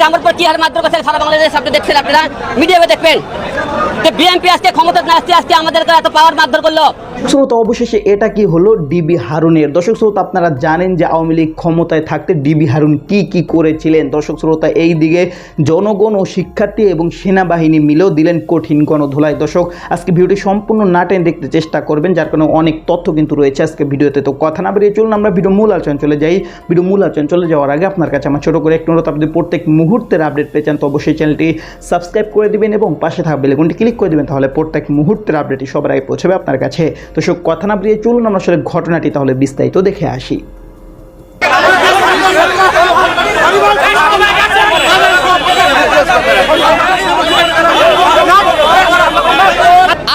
লোক উপর পর কি হার মাত্র কথা সারা বাংলাদেশ আপনি দেখছেন আপনারা। মিডিয়াতে দেখবেন। যে বিএনপি আজকে ক্ষমতা না আসতে, আজকে আমাদেরকে এত পাওয়ার মারধর করল। শ্রোতা, অবশেষে এটা কি হলো? ডিবি হারুনের। দর্শক শ্রোতা, আপনারা জানেন যে আওয়ামী লীগ ক্ষমতায় থাকতে ডিবি হারুন কি কি করেছিলেন? দর্শক শ্রোতা, এই দিকে জনগণ ও শিক্ষার্থী এবং সেনাবাহিনী মিলেও দিলেন কঠিন গণধোলায় দর্শক, আজকে ভিডিওটি সম্পূর্ণ নাটেন দেখতে চেষ্টা করবেন, যার কারণে অনেক তথ্য কিন্তু রয়েছে আজকে ভিডিওতে। তো কথা না বেরিয়ে চলুন, আমরা ভিডিও মূল আলোচনা চলে যাই। ভিডিও মূল আলোচনা চলে যাওয়ার আগে আপনার কাছে আমার ছোটো করে একটু অনুরোধ, আপনি প্রত্যেক মুহূর্তের আপডেট পেয়ে চান, তো অবশ্যই চ্যানেলটি সাবস্ক্রাইব করে দিবেন এবং পাশে থাকা বেলেগুনটি ক্লিক করে দিবেন, তাহলে প্রত্যেক মুহূর্তের আপডেটই সবার আগে পৌঁছবে আপনার কাছে। তো সব কথা না বেরিয়ে চলুন আমরা আসলে ঘটনাটি তাহলে বিস্তারিত দেখে আসি।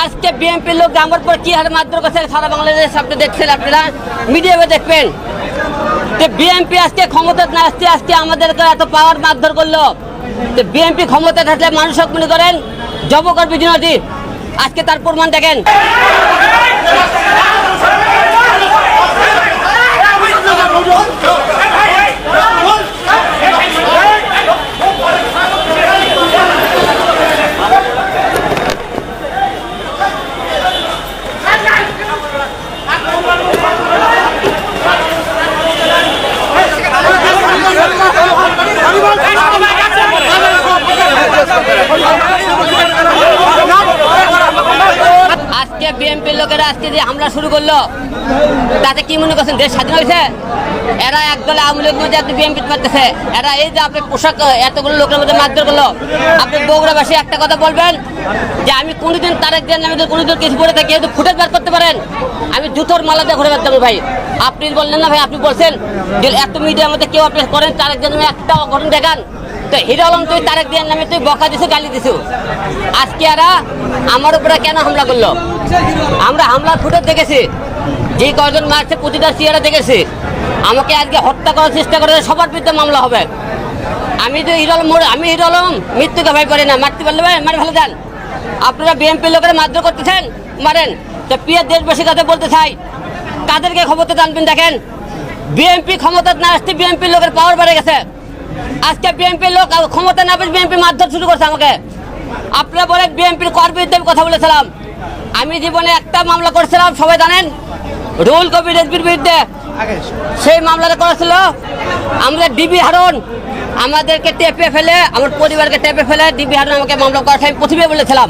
আজকে বিএনপির লোক আমার পর কি হারে মারধর করছে সারা বাংলাদেশ আপনি দেখছেন আপনারা? মিডিয়াতে দেখবেন যে বিএনপি আজকে ক্ষমতা না আসতে, আজকে আমাদেরকে এত পাওয়ার মারধর করল। যে বিএনপি ক্ষমতা থাকলে মানুষ মনে করেন? জব করবি আজকে তার প্রমাণ দেখেন। আজকে বিএনপির লোকেরা আজকে যে হামলা শুরু করল, তাতে কি মনে করছেন দেশ স্বাধীন হয়েছে? এরা একদলে আওয়ামী লীগের মধ্যে আপনি বিএনপি পারতেছে। এরা এই যে আপনি পোশাক, এতগুলো লোকের মধ্যে মারধর করল, আপনি বগুড়াবাসী একটা কথা বলবেন, যে আমি কোনোদিন তারেক দেন আমি কোনোদিন কিছু করে থাকি একটু ফুটেজ বার করতে পারেন, আমি জুতোর মালা দিয়ে ঘুরে বেড়াতাম ভাই। আপনি বললেন না ভাই, আপনি বলছেন যে এত মিডিয়ার মধ্যে কেউ আপনি করেন, তারেক দেন একটা ঘটনা দেখান। তো হিরো তুই তারেক দিয়ার নামে তুই বকা দিছো, গালি দিছো? আজকে এরা আমার উপরে কেন হামলা করল? আমরা হামলা ফুটে দেখেছি। যে কজন মারছে প্রতিটা সিয়ারা দেখেছি। আমাকে আজকে হত্যা করার চেষ্টা করে সবার বিরুদ্ধে মামলা হবে। আমি তো হিরো আলম আমি হিরো আলম, মৃত্যুকে ভয় করি না। মারতে পারলে ভাই, মারে ভালো দেন। আপনারা বিএনপি লোকেরা মারধর করতেছেন? মারেন। তো প্রিয় দেশবাসীর কাছে বলতে চাই, কাদেরকে ক্ষমতা জানবেন দেখেন? বিএনপি ক্ষমতা না আসতে বিএনপি লোকের পাওয়ার বেড়ে গেছে। আজকে বিএনপি লোক ক্ষমতা না পেয়ে বিএনপি মারধর শুরু করছে আমাকে। আপনারা বলে বিএনপির কর আমি কথা বলেছিলাম। আমি জীবনে একটা মামলা করেছিলাম, সবাই জানেন? রুল কবির রেজবির বিরুদ্ধে। সেই মামলাটা করেছিল। আমরা ডিবি হারন, আমাদেরকে টেপে ফেলে, আমার পরিবারকে টেপে ফেলে ডিবি হারন আমাকে মামলা করার আমি প্রথমে বলেছিলাম।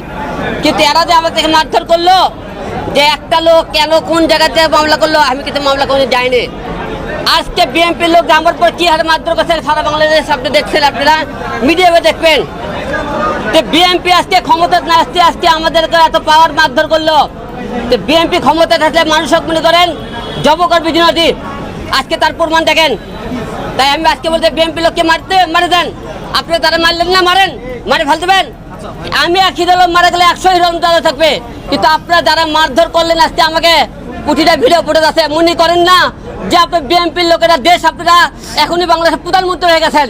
কিন্তু এরা যে আমাদেরকে মারধর করল, যে একটা লোক কেন কোন জায়গাতে মামলা করল, আমি কিন্তু মামলা কোনো যাইনি। আজকে বিএনপির লোক আমার পর কি হারে মারধর করছে, সারা বাংলাদেশ আপনি দেখছেন আপনারা? মিডিয়াতে দেখবেন। যে বিএনপি আজকে ক্ষমতা না আসতে আজকে আমাদেরকে এত পাওয়ার মারধর করল। যে বিএনপি ক্ষমতা থাকলে মানুষ মনে করেন, জব করবি জিনতি আজকে তার প্রমাণ দেখেন। তাই আমি আজকে বলতে বিএনপি লোককে মারতে, মারে দেন। আপনি তারা মারলেন না, মারেন, মারে ফেলতে দেবেন আমি এক হিরো মারা গেলে একশো হিরো তারা থাকবে। কিন্তু আপনারা যারা মারধর করলেন আজকে আমাকে প্রতিটা ভিডিও ফুটে আছে মনে করেন না। যে আপনি বিএনপির লোকেরা, দেশ আপনারা এখনই বাংলাদেশের প্রধানমন্ত্রী হয়ে গেছেন।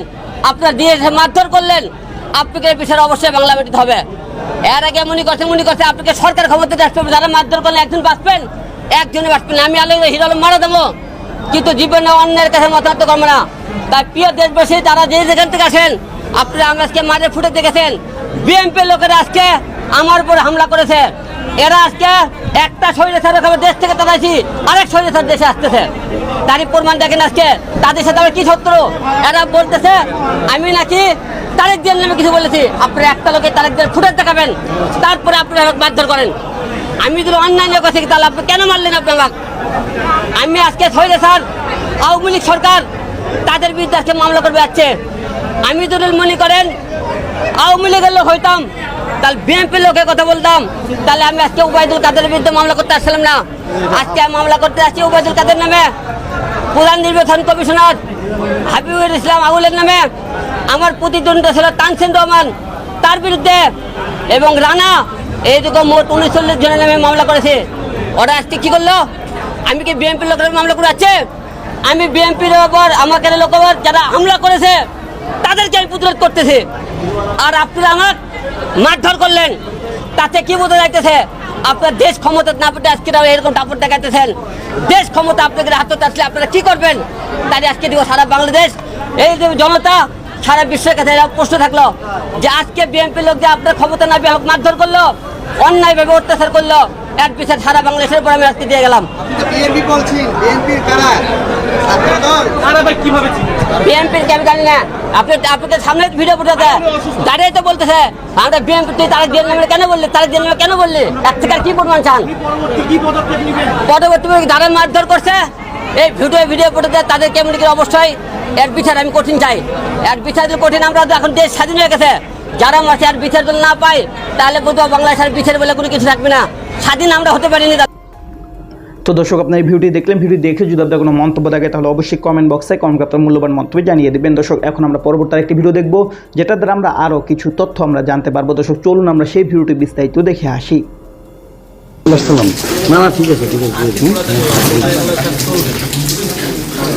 আপনারা দিয়ে মারধর করলেন, আপনাকে পিছনে অবশ্যই বাংলা মেটিতে হবে। এর আগে মনে করছে মনে করছে, আপনাকে সরকার ক্ষমতা আসতে হবে। যারা মারধর করলে একজন বাঁচবেন একজনে বাঁচবেন আমি আলো হিরো আলম মারা দেবো কিন্তু জীবনে অন্যের কাছে মতান্ত করব না তাই প্রিয় দেশবাসী তারা যে যেখান থেকে আসেন, আপনারা আমি আজকে মাঠে ফুটে দেখেছেন বিএনপি লোকেরা আজকে আমার উপর হামলা করেছে। এরা আজকে একটা শরীরে খাবার দেশ থেকে তাড়াইছি আরেক শরীরে ছাড়া দেশে আসতেছে। তারই প্রমাণ দেখেন আজকে। তাদের সাথে আমার কি শত্রু? এরা বলতেছে, আমি নাকি তারেক দিয়ে নামে কিছু বলেছি। আপনারা একটা লোকে তারেক দিয়ে ফুটে দেখাবেন। তারপরে আপনারা মারধর করেন। আমি যদি অন্যান্য কথা তাহলে আপনি কেন মারলেন আপনি আমাকে আমি আজকে ছয়লে স্যার আওয়ামী লীগ সরকার তাদের বিরুদ্ধে আজকে মামলা করবে যাচ্ছে আমি যদি মনে করেন, আওয়ামী লীগের লোক হইতাম তাহলে বিএনপির লোকের কথা বলতাম। তাহলে আমি আজকে উবায়দুল কাদের বিরুদ্ধে মামলা করতে আসছিলাম না। আজকে আমি মামলা করতে আসছি উবায়দুল কাদের নামে। প্রধান নির্বাচন কমিশনার হাবিবুল ইসলাম আউলের নামে। আমার প্রতিদ্বন্দ্বী ছিল তানসেন রহমান তার বিরুদ্ধে। এবং রানা, এই দুটো মোট উনচল্লিশ জনের নামে মামলা করেছে। ওরা আজকে কী করল? আমি কি বিএনপির লোকের মামলা করে আছে আমি বিএনপির ওপর আমাকে লোক ওপর যারা হামলা করেছে, তাদেরকে আমি প্রতিরোধ করতেছি। আর আপনারা আমার মারধর করলেন। তাতে কি বোঝা যাইতেছে? আপনার দেশ ক্ষমতা না পেতে আজকে এরকম টাপড় দেখাইতেছেন। দেশ ক্ষমতা আপনাদের হাতে আসলে আপনারা কি করবেন? তাই আজকে দিব সারা বাংলাদেশ। এই যে জনতা সারা বিশ্বের কাছে প্রশ্ন থাকল যে আজকে বিএনপি লোক যে আপনার ক্ষমতা না আমাকে মারধর করল? অন্যায়ভাবে অত্যাচার করল এর বিচার সারা বাংলাদেশের উপর আমি আজকে দিয়ে গেলাম। বলছেন বিএনপির আমি জানি না। আপনি আপনাদের সামনে ভিডিও তো বলতেছে আমরা বিএনপি তুই তারা দিয়ে নামে কেন বললি? তারা দিয়ে নামে কেন বললি? এর থেকে আর কি প্রমাণ চান? পরবর্তী যারা মারধর করছে। এই ভিডিও ভিডিও ফুটেছে তাদের কেমন কি অবশ্যই এর বিচার আমি কঠিন চাই। এর বিচার কঠিন আমরা তো এখন দেশ স্বাধীন হয়ে গেছে। যারা মাসে আর বিচার যদি না পাই তাহলে বুঝব বাংলাদেশের বিচার বলে কোনো কিছু থাকবে না। স্বাধীন আমরা হতে পারিনি তো দর্শক আপনার এই ভিডিওটি দেখলেন ভিডিও দেখে যদি আপনার কোনো মন্তব্য থাকে তাহলে অবশ্যই কমেন্ট বক্সে কমেন্ট আপনার মূল্যবান মন্তব্য জানিয়ে দেবেন। দর্শক এখন আমরা পরবর্তী একটি ভিডিও দেখব যেটা দ্বারা আমরা আরও কিছু তথ্য আমরা জানতে পারব। দর্শক চলুন আমরা সেই ভিডিওটি বিস্তারিত দেখে আসি। না না ঠিক আছে ঠিক আছে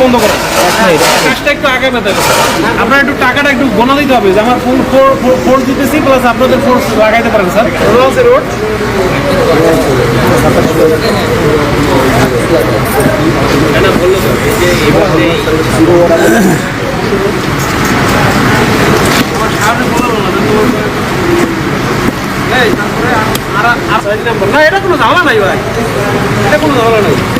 বন্ধ করো কাজটা একটু আগে আপনার একটু টাকাটা একটু গোনা দিতে হবে যে আমার ফোন ফোর ফোর দিতেছি প্লাস আপনাদের ফোর লাগাইতে পারেন স্যার রোড না এটা কোনো ঝামেলা নাই ভাই এটা কোনো ঝামেলা নাই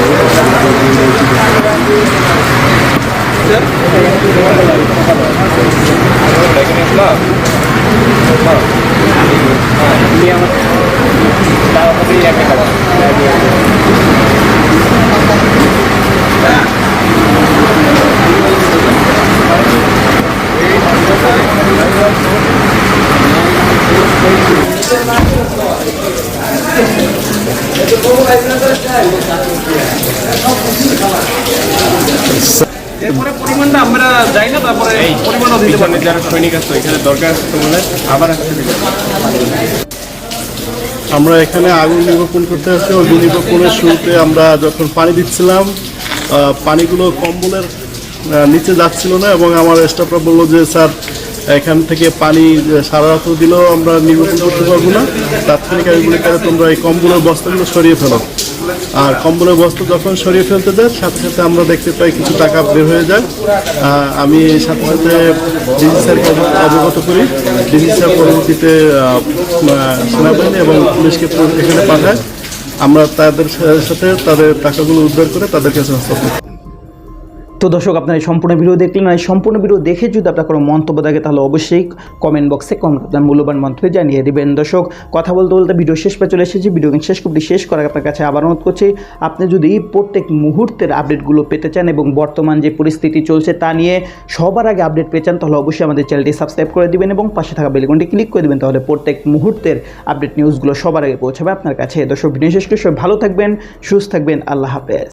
এরপরে পরিমাণটা আমরা যাই আমরা এখানে আগুন নিরূপণ করতে আসছি অগ্নি নিরূপণের শুরুতে আমরা যখন পানি দিচ্ছিলাম পানিগুলো কম্বলের নিচে যাচ্ছিল না, এবং আমার স্টাফরা বলল যে, স্যার, এখান থেকে পানি সারা রাত দিলেও আমরা নিরূপণ করতে পারব না। তাৎক্ষণিক আমি তোমরা এই কম্বলের বস্তাগুলো সরিয়ে ফেলো। আর কম্বলের বস্তু যখন সরিয়ে ফেলতে যায় সাথে সাথে আমরা দেখতে পাই কিছু টাকা বের হয়ে যায়। আমি সাথে সাথে ডিজি স্যারকে অবগত করি। ডিজি স্যার পরবর্তীতে সেনাবাহিনী এবং পুলিশকে এখানে পাঠায়। আমরা তাদের সাথে তাদের টাকাগুলো উদ্ধার করে তাদের কাছে করি। তো দর্শক, আপনারা এই সম্পূর্ণ ভিডিও দেখলেন আর এই সম্পূর্ণ ভিডিও দেখে যদি আপনার কোনো মন্তব্য থাকে, তাহলে অবশ্যই কমেন্ট বক্সে আপনার মূল্যবান মন্তব্য জানিয়ে দেবেন। দর্শক, কথা বলতে বলতে ভিডিও শেষ পে চলে এসেছি। ভিডিও শেষ করতে শেষ করার আপনার কাছে আবার অনুরোধ করছি, আপনি যদি প্রত্যেক মুহূর্তের আপডেটগুলো পেতে চান এবং বর্তমান যে পরিস্থিতি চলছে তা নিয়ে সবার আগে আপডেট পেয়ে চান, তাহলে অবশ্যই আমাদের চ্যানেলটি সাবস্ক্রাইব করে দিবেন এবং পাশে থাকা বেলকনটি ক্লিক করে দিবেন, তাহলে প্রত্যেক মুহূর্তের আপডেট নিউজগুলো সবার আগে পৌঁছাবে আপনার কাছে। দর্শক, ভিডিও শেষ করে সবাই ভালো থাকবেন, সুস্থ থাকবেন। আল্লাহ হাফেজ।